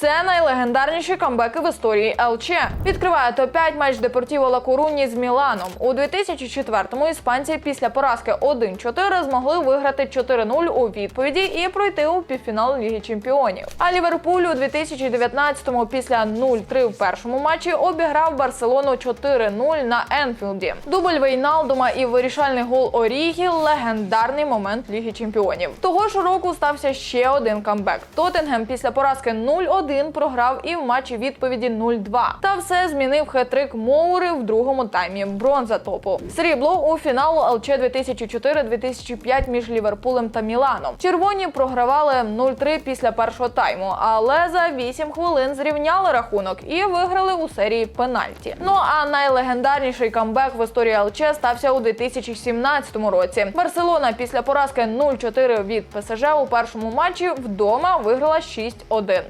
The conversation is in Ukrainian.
Це найлегендарніші камбеки в історії ЛЧ. Відкриває топ-5 матч Депортіво Ла Коруні з Міланом. У 2004-му іспанці після поразки 1-4 змогли виграти 4-0 у відповіді і пройти у півфінал Ліги Чемпіонів. А Ліверпуль у 2019-му після 0-3 в першому матчі обіграв Барселону 4-0 на Енфілді. Дубль Вейналдума і вирішальний гол Орігі – легендарний момент Ліги Чемпіонів. Того ж року стався ще один камбек. Тоттенгем після поразки 0-1 програв і в матчі відповіді 0-2. Та все змінив хет-трик Моури в другому таймі. Бронза топу. Срібло у фіналу ЛЧ 2004-2005 між Ліверпулем та Міланом. Червоні програвали 0-3 після першого тайму, але за 8 хвилин зрівняли рахунок і виграли у серії пенальті. Ну а найлегендарніший камбек в історії ЛЧ стався у 2017 році. Барселона після поразки 0-4 від ПСЖ у першому матчі вдома виграла 6-1.